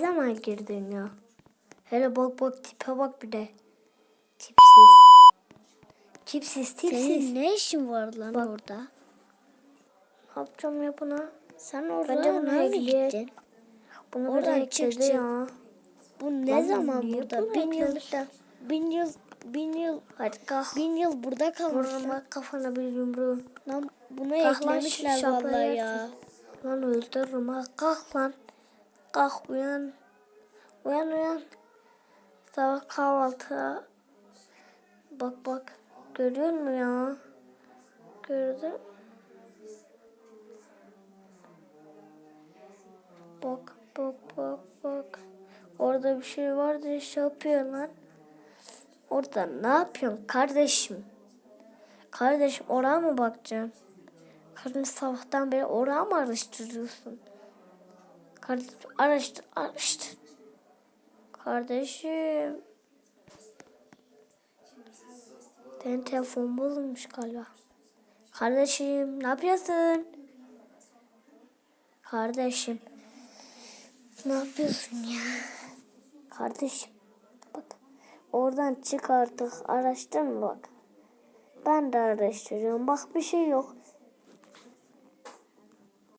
Ne zaman girdin ya? Hele bak bak tipe bak bir de. Tipsiz. Tipsiz tipsiz. Senin ne işin var lan Bak. orada? Ne yapacağım ya buna? Sen orada nereye gittin? Bunu Oradan Oradan çık, çık çık. ya. Bu ne Lan zaman burada? Bin yıl, yapıyorsun? bin yıl, bin yıl, Hadi kalk. bin yıl burada kalmışlar. Vurma kafana bir yumruğu. Lan lan, eklemişler vallahi ya. Lan öldürürüm ha. Kalk lan. Kalk uyan. Uyan uyan. Sabah kahvaltıya. Bak bak. Görüyor musun ya? Gördün. Bak bak bak bak. Orada bir şey var diye şey yapıyor lan. Orada ne yapıyorsun kardeşim? Kardeşim oraya mı bakacaksın? Kardeşim sabahtan beri oraya mı araştırıyorsun? Kardeşim araştır araştır. Kardeşim. Senin telefon bozulmuş galiba. Kardeşim ne yapıyorsun? Kardeşim. Ne yapıyorsun ya? Kardeşim. Bak. Oradan çık artık. Araştırma bak. Ben de araştırıyorum. Bak bir şey yok.